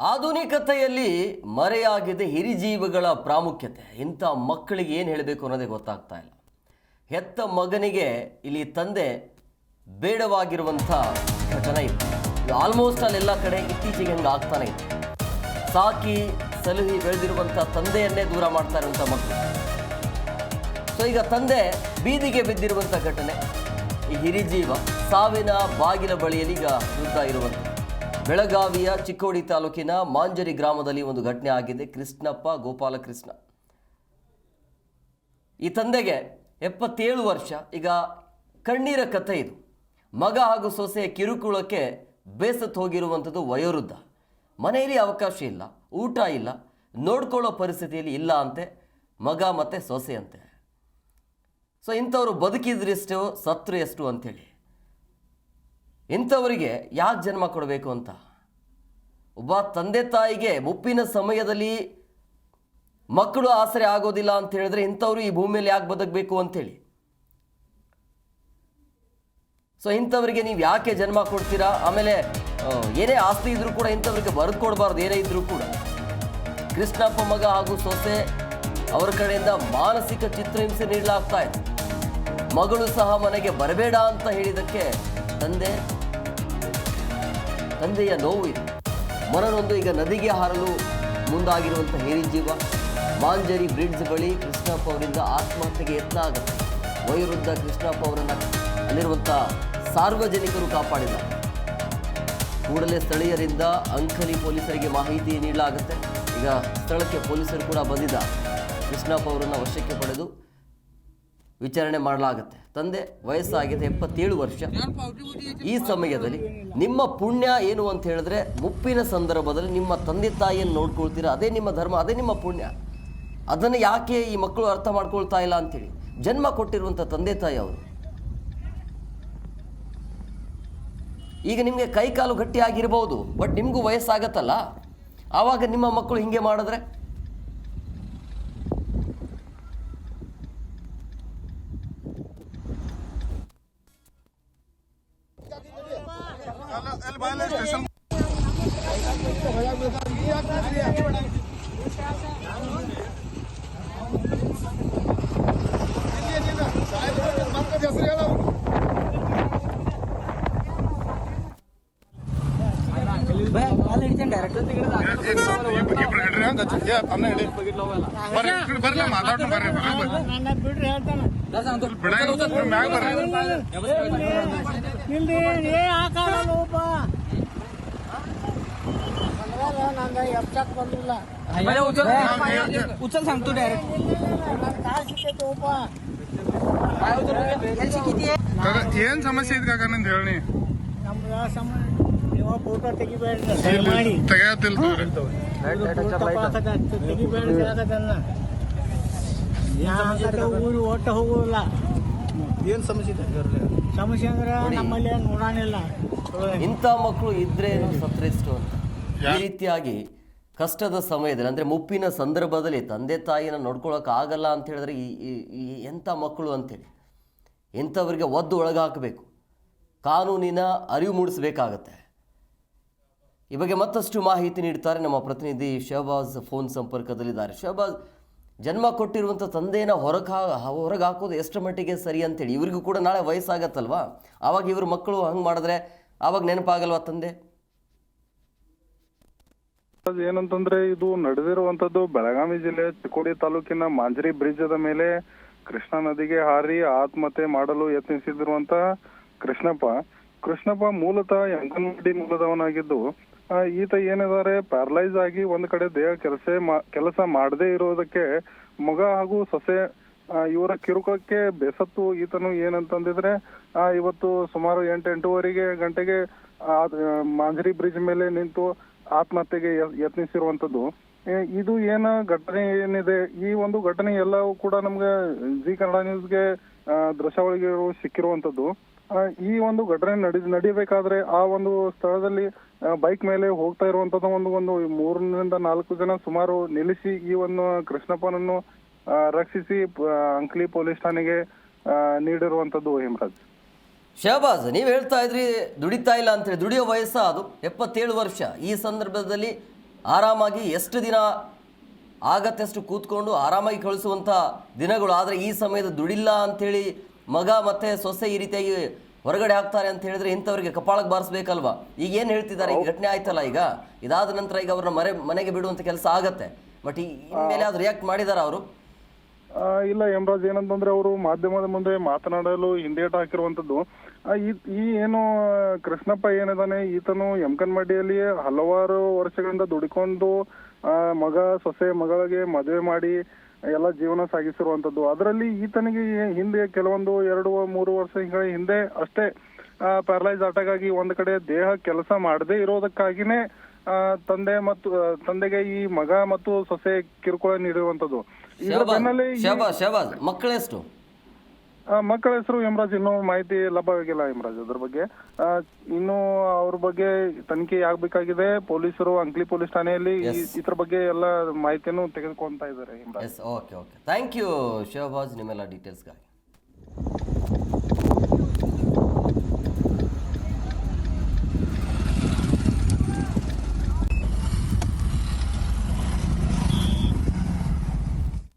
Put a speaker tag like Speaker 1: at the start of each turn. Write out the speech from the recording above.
Speaker 1: ಆಧುನಿಕತೆಯಲ್ಲಿ ಮರೆಯಾಗಿದೆ ಹಿರಿಜೀವಿಗಳ ಪ್ರಾಮುಖ್ಯತೆ. ಇಂಥ ಮಕ್ಕಳಿಗೆ ಏನು ಹೇಳಬೇಕು ಅನ್ನೋದೇ ಗೊತ್ತಾಗ್ತಾ ಇಲ್ಲ. ಹೆತ್ತ ಮಗನಿಗೆ ಇಲ್ಲಿ ತಂದೆ ಬೇಡವಾಗಿರುವಂಥ ಘಟನೆ ಇತ್ತು ಆಲ್ಮೋಸ್ಟ್ ಅಲ್ಲೆಲ್ಲ ಕಡೆ ಇತ್ತೀಚೆಗೆ ಹಂಗೆ ಆಗ್ತಾನೆ ಇತ್ತು ಸಾಕಿ ಸಲಹಿ ಬೆಳೆದಿರುವಂಥ ತಂದೆಯನ್ನೇ ದೂರ ಮಾಡ್ತಾ ಇರುವಂಥ ಮಕ್ಕಳು. ಸೊ ಈಗ ತಂದೆ ಬೀದಿಗೆ ಬಿದ್ದಿರುವಂಥ ಘಟನೆ. ಈ ಹಿರಿಜೀವ ಸಾವಿನ ಬಾಗಿಲ ಬಳಿಯಲ್ಲಿ ಈಗ ಇರುವಂಥ ಬೆಳಗಾವಿಯ ಚಿಕ್ಕೋಡಿ ತಾಲೂಕಿನ ಮಾಂಜರಿ ಗ್ರಾಮದಲ್ಲಿ ಒಂದು ಘಟನೆ ಆಗಿದೆ. ಕೃಷ್ಣಪ್ಪ ಗೋಪಾಲಕೃಷ್ಣ. ಈ ತಂದೆಗೆ ಎಪ್ಪತ್ತೇಳು ವರ್ಷ. ಈಗ ಕಣ್ಣೀರ ಕಥೆ ಇದು. ಮಗ ಹಾಗೂ ಸೊಸೆಯ ಕಿರುಕುಳಕ್ಕೆ ಬೇಸತ್ತು ಹೋಗಿರುವಂಥದ್ದು ವಯೋವೃದ್ಧ. ಮನೆಯಲ್ಲಿ ಅವಕಾಶ ಇಲ್ಲ, ಊಟ ಇಲ್ಲ, ನೋಡ್ಕೊಳ್ಳೋ ಪರಿಸ್ಥಿತಿಯಲ್ಲಿ ಇಲ್ಲ ಅಂತೆ, ಮಗ ಮತ್ತು ಸೊಸೆ ಅಂತೆ ಸೊ ಇಂಥವ್ರು ಬದುಕಿದ್ರೆಷ್ಟು, ಸತ್ರು ಎಷ್ಟು ಅಂಥೇಳಿ ಇಂಥವರಿಗೆ ಯಾಕೆ ಜನ್ಮ ಕೊಡಬೇಕು ಅಂತ? ಒಬ್ಬ ತಂದೆ ತಾಯಿಗೆ ಮುಪ್ಪಿನ ಸಮಯದಲ್ಲಿ ಮಕ್ಕಳು ಆಸರೆ ಆಗೋದಿಲ್ಲ ಅಂತ ಹೇಳಿದ್ರೆ ಇಂಥವ್ರು ಈ ಭೂಮಿಯಲ್ಲಿ ಯಾಕೆ ಬದುಕಬೇಕು ಅಂತೇಳಿ. ಸೊ ಇಂಥವರಿಗೆ ನೀವು ಯಾಕೆ ಜನ್ಮ ಕೊಡ್ತೀರಾ? ಆಮೇಲೆ ಏನೇ ಆಸ್ತಿ ಇದ್ರೂ ಕೂಡ ಇಂಥವ್ರಿಗೆ ಬರೆದು ಕೊಡಬಾರ್ದು, ಏನೇ ಇದ್ರೂ ಕೂಡ. ಕೃಷ್ಣಪ್ಪ ಮಗ ಹಾಗೂ ಸೊಸೆ, ಅವರ ಕಡೆಯಿಂದ ಮಾನಸಿಕ ಚಿತ್ರಹಿಂಸೆ ನೀಡಲಾಗ್ತಾ ಇದೆ. ಮಗಳು ಸಹ ಮನೆಗೆ ಬರಬೇಡ ಅಂತ ಹೇಳಿದಕ್ಕೆ ತಂದೆ ತಂದೆಯ ನೋವು ಇದೆ ಮನನೊಂದು ಈಗ ನದಿಗೆ ಹಾರಲು ಮುಂದಾಗಿರುವಂಥ ಹಿರಿಜೀವ ಮಾಂಜರಿ ಬ್ರಿಡ್ಜ್ ಬಳಿ ಕೃಷ್ಣಪ್ಪ ಅವರಿಂದ ಆತ್ಮಹತ್ಯೆಗೆ ಯತ್ನ ಆಗುತ್ತೆ. ವಯೋವೃದ್ಧ ಕೃಷ್ಣಪ್ಪ ಅವರನ್ನು ಅಲ್ಲಿರುವಂಥ ಸಾರ್ವಜನಿಕರು ಕಾಪಾಡಿಲ್ಲ. ಕೂಡಲೇ ಸ್ಥಳೀಯರಿಂದ ಅಂಕಲಿ ಪೊಲೀಸರಿಗೆ ಮಾಹಿತಿ ನೀಡಲಾಗುತ್ತೆ. ಈಗ ಸ್ಥಳಕ್ಕೆ ಪೊಲೀಸರು ಕೂಡ ಬಂದಿದ್ದ ಕೃಷ್ಣಪ್ಪ ಅವರನ್ನು ವಶಕ್ಕೆ ಪಡೆದು ವಿಚಾರಣೆ ಮಾಡಲಾಗುತ್ತೆ. ತಂದೆ ವಯಸ್ಸಾಗಿದೆ ಎಪ್ಪತ್ತೇಳು ವರ್ಷ. ಈ ಸಮಯದಲ್ಲಿ ನಿಮ್ಮ ಪುಣ್ಯ ಏನು ಅಂತ ಹೇಳಿದ್ರೆ ಮುಪ್ಪಿನ ಸಂದರ್ಭದಲ್ಲಿ ನಿಮ್ಮ ತಂದೆ ತಾಯಿಯನ್ನು ನೋಡ್ಕೊಳ್ತೀರಾ? ಅದೇ ನಿಮ್ಮ ಧರ್ಮ, ಅದೇ ನಿಮ್ಮ ಪುಣ್ಯ. ಅದನ್ನು ಯಾಕೆ ಈ ಮಕ್ಕಳು ಅರ್ಥ ಮಾಡ್ಕೊಳ್ತಾ ಇಲ್ಲ ಅಂತೇಳಿ ಜನ್ಮ ಕೊಟ್ಟಿರುವಂಥ ತಂದೆ ತಾಯಿ ಅವರು. ಈಗ ನಿಮಗೆ ಕೈಕಾಲು ಗಟ್ಟಿ ಆಗಿರ್ಬೋದು ಬಟ್ ನಿಮಗೂ ವಯಸ್ಸಾಗತ್ತಲ್ಲ? ಆವಾಗ ನಿಮ್ಮ ಮಕ್ಕಳು ಹಿಂಗೆ ಮಾಡಿದ್ರೆ?
Speaker 2: ಇಬ್ರು ಹಿಡ್ರಿ ಹಂಗ ಏ ತನ್ನ ಹಿಡಿ ಬರ್ರಿ ಈ ಕಡೆ ಬರ್ಲಿ ಮಾತಾಡ್ರಿ ಬರ್ರಿ ಬರ್ರಿ
Speaker 3: ನನ್ನ ಬಿಡ್ರಿ ಹೇಳ್ತಾನ
Speaker 2: ಬಿಡ ಮ್ಯಾಗ ಬರ್ರಿ
Speaker 3: ಇಲ್ರಿ ಏ ಹಾಕಾಡಲ್ಲ ಒಬ್ಬ ನಂದ ಎಪ್ಸಕ್ ಬಂದಿಲ್ಲ
Speaker 4: उचल सांगतो डायरेक्ट
Speaker 3: ನನ್ನ ಕಾಲ್ ಸಿಕ್ಕೈತಿ ಒಬ್ಬ
Speaker 2: ಕಾಕ, ಏನ್ ಸಮಸ್ಯೆ ಐತಿ ಕಾಕ ನಂದು ಹೇಳಿ
Speaker 3: ನಮ್ದ ಸಮ ನೀವು ಫೋಟೋ ತೆಗಿಬೇಡ್ರಿ ದಯಮಾಡಿ
Speaker 2: ತೆಗಿಯತ್ತಿಲ್ಲ
Speaker 3: ತೆಗಿಬೇಡ್ರಿ ಆಗದನ್ನ ಊರು ಒಟ್ಟ ಹೋಗೋಲ್ಲ
Speaker 4: ಏನ್ ಸಮಸ್ಯೆ ಇದೆ?
Speaker 3: ಸಮಸ್ಯೆ ಅಂದ್ರೆ ನಮ್ಮಲ್ಲಿ ನೋಡಾಣಿಲ್ಲ
Speaker 1: ಇಂಥ ಮಕ್ಕಳು ಇದ್ರೆ ಸತ್ರೆಷ್ಟು ಅಂತ? ಈ ರೀತಿಯಾಗಿ ಕಷ್ಟದ ಸಮಯದಲ್ಲಿ ಅಂದರೆ ಮುಪ್ಪಿನ ಸಂದರ್ಭದಲ್ಲಿ ತಂದೆ ತಾಯಿನ ನೋಡ್ಕೊಳಕ್ಕೆ ಆಗಲ್ಲ ಅಂತ ಹೇಳಿದ್ರೆ ಈ ಈ- ಈ ಎಂಥ ಮಕ್ಕಳು ಅಂತೇಳಿ ಎಂಥವ್ರಿಗೆ ಒದ್ದು ಒಳಗಾಕಬೇಕು. ಕಾನೂನಿನ ಅರಿವು ಮೂಡಿಸಬೇಕಾಗತ್ತೆ. ಈ ಬಗ್ಗೆ ಮತ್ತಷ್ಟು ಮಾಹಿತಿ ನೀಡ್ತಾರೆ ನಮ್ಮ ಪ್ರತಿನಿಧಿ ಶಹಬಾಜ್ ಫೋನ್ ಸಂಪರ್ಕದಲ್ಲಿದ್ದಾರೆ. ಶಹಬಾಜ್ ಜನ್ಮ ಕೊಟ್ಟಿರುವಂಥ ತಂದೆನ ಹೊರಗೆ ಹೊರಗೆ ಹಾಕೋದು ಎಷ್ಟು ಮಟ್ಟಿಗೆ ಸರಿ ಅಂತೇಳಿ. ಇವ್ರಿಗೂ ಕೂಡ ನಾಳೆ ವಯಸ್ಸಾಗತ್ತಲ್ವಾ? ಆವಾಗ ಇವ್ರ ಮಕ್ಕಳು ಹಂಗೆ ಮಾಡಿದ್ರೆ ಆವಾಗ ನೆನಪಾಗಲ್ವಾ ತಂದೆ?
Speaker 2: ಏನಂತಂದ್ರೆ ಇದು ನಡೆದಿರುವಂತದ್ದು ಬೆಳಗಾವಿ ಜಿಲ್ಲೆ ಚಿಕ್ಕೋಡಿ ತಾಲೂಕಿನ ಮಾಂಜರಿ ಬ್ರಿಡ್ಜದ ಮೇಲೆ ಕೃಷ್ಣಾ ನದಿಗೆ ಹಾರಿ ಆತ್ಮಹತ್ಯೆ ಮಾಡಲು ಯತ್ನಿಸಿದಿರುವಂತ ಕೃಷ್ಣಪ್ಪ. ಕೃಷ್ಣಪ್ಪ ಮೂಲತಃ ಅಂಗನವಾಡಿ ಮೂಲದವನಾಗಿದ್ದು ಈತ ಏನಿದ್ದಾರೆ ಪ್ಯಾರಲೈಸ್ ಆಗಿ ಒಂದ್ ಕಡೆ ದೇಹ ಕೆಲಸ ಕೆಲಸ ಮಾಡದೇ ಇರೋದಕ್ಕೆ ಮಗ ಹಾಗೂ ಸೊಸೆ ಇವರ ಕಿರುಕಕ್ಕೆ ಬೆಸತ್ತು ಈತನು ಏನಂತಂದಿದ್ರೆ ಆ, ಇವತ್ತು ಸುಮಾರು ಎಂಟು ಎಂಟೂವರೆಗೆ ಗಂಟೆಗೆ ಮಾಂಜರಿ ಬ್ರಿಡ್ಜ್ ಮೇಲೆ ನಿಂತು ಆತ್ಮಹತ್ಯೆಗೆ ಯತ್ನಿಸಿರುವಂತದ್ದು ಇದು ಏನ ಘಟನೆ ಏನಿದೆ? ಈ ಒಂದು ಘಟನೆ ಎಲ್ಲವೂ ಕೂಡ ನಮ್ಗೆ ಜಿ ಕನ್ನಡ ನ್ಯೂಸ್ಗೆ ದೃಶ್ಯಾವಳಿಗಳು ಸಿಕ್ಕಿರುವಂತದ್ದು ಈ ಒಂದು ಘಟನೆ ನಡಿ, ನಡಿಬೇಕಾದ್ರೆ ಆ ಒಂದು ಸ್ಥಳದಲ್ಲಿ ಬೈಕ್ ಮೇಲೆ ಹೋಗ್ತಾ ಇರುವಂತದ್ದು ಒಂದು ಒಂದು ಮೂರರಿಂದ ನಾಲ್ಕು ಜನ ಸುಮಾರು ನಿಲ್ಲಿಸಿ ಈ ಒಂದು ಕೃಷ್ಣಪ್ಪನನ್ನು ರಕ್ಷಿಸಿ ಪ- ಅಂಕ್ಲಿ ಪೊಲೀಸ್ ಠಾಣೆಗೆ ನೀಡಿರುವಂತದ್ದು ಹಿಮರಾಜ್
Speaker 1: ಶಹಬಾಜ್, ನೀವು ಹೇಳ್ತಾ ಇದ್ರಿ ದುಡಿತಾ ಇಲ್ಲ ಅಂತೇಳಿ ದುಡಿಯೋ ವಯಸ್ಸ ಅದು. ಎಪ್ಪತ್ತೇಳು ವರ್ಷ. ಈ ಸಂದರ್ಭದಲ್ಲಿ ಆರಾಮಾಗಿ ಎಷ್ಟು ದಿನ ಆಗತ್ತಷ್ಟು ಕೂತ್ಕೊಂಡು ಆರಾಮಾಗಿ ಕಳಿಸುವಂಥ ದಿನಗಳು. ಆದರೆ ಈ ಸಮಯದ ದುಡಿಲ್ಲ ಅಂಥೇಳಿ ಮಗ ಮತ್ತೆ ಸೊಸೆ ಈ ರೀತಿಯಾಗಿ ಹೊರಗಡೆ ಹಾಕ್ತಾರೆ ಅಂತ ಹೇಳಿದ್ರೆ ಇಂಥವ್ರಿಗೆ ಕಪಾಳಕ್ಕೆ ಬಾರಿಸ್ಬೇಕಲ್ವಾ? ಈಗ ಏನು ಹೇಳ್ತಿದ್ದಾರೆ? ಈ ಘಟನೆ ಆಯ್ತಲ್ಲ ಈಗ? ಇದಾದ ನಂತರ ಈಗ ಅವ್ರನ್ನ ಮರೆ ಮನೆಗೆ ಬಿಡುವಂತ ಕೆಲಸ ಆಗತ್ತೆ. ಬಟ್ ಈ ಇನ್ಮೇಲೆ ಅದು ರಿಯಾಕ್ಟ್ ಮಾಡಿದಾರ ಅವರು?
Speaker 2: ಇಲ್ಲ ಯಮರಾಜ್ ಏನಂತಂದ್ರೆ ಅವರು ಮಾಧ್ಯಮದ ಮುಂದೆ ಮಾತನಾಡಲು ಹಿಂದೇಟ್ ಹಾಕಿರುವಂತದ್ದು ಈ- ಈ ಏನು ಕೃಷ್ಣಪ್ಪ ಏನಿದಾನೆ ಈತನು ಯಮಕನ್ಮಡಿಯಲ್ಲಿ ಹಲವಾರು ವರ್ಷಗಳಿಂದ ದುಡಿಕೊಂಡು ಆ, ಮಗ ಸೊಸೆ ಮಗಳಿಗೆ ಮದುವೆ ಮಾಡಿ ಎಲ್ಲ ಜೀವನ ಸಾಗಿಸಿರುವಂತದ್ದು. ಅದರಲ್ಲಿ ಈತನಿಗೆ ಹಿಂದೆ ಕೆಲವೊಂದು ಎರಡು ಮೂರು ವರ್ಷಗಳ ಹಿಂದೆ ಅಷ್ಟೇ ಪ್ಯಾರಲೈಸ್ ಅಟ್ಯಾಕ್ ಆಗಿ ಒಂದ್ ಕಡೆ ದೇಹ ಕೆಲಸ ಮಾಡದೇ ಇರೋದಕ್ಕಾಗಿನೇ ಆ, ತಂದೆ ಮತ್ತು ತಂದೆಗೆ ಈ ಮಗ ಮತ್ತು ಸೊಸೆ ಕಿರುಕುಳ ನೀಡಿರುವಂತದ್ದು.
Speaker 1: ಮಕ್ಕಳೆಷ್ಟು?
Speaker 2: ಮಕ್ಕಳ ಹೆಸರು ಯಮರಾಜ್ ಇನ್ನೂ ಮಾಹಿತಿ ಲಭ್ಯವಾಗಿಲ್ಲ ಯಮರಾಜ್ ಅದ್ರ ಬಗ್ಗೆ. ಇನ್ನು ಅವ್ರ ಬಗ್ಗೆ ತನಿಖೆ ಆಗ್ಬೇಕಾಗಿದೆ. ಪೊಲೀಸರು ಅಂಕ್ಲಿ ಪೊಲೀಸ್ ಠಾಣೆಯಲ್ಲಿ ಈ- ಇದ್ರ ಬಗ್ಗೆ ಎಲ್ಲ ಮಾಹಿತಿಯನ್ನು ತೆಗೆದುಕೊಂತ ಇದ್ದಾರೆ
Speaker 1: Yamaraj. Okay okay thank you ಶಿವಭಾಜ್ ನಿಮ್ಮೆಲ್ಲ ಡೀಟೇಲ್ಸ್ಗಾಗಿ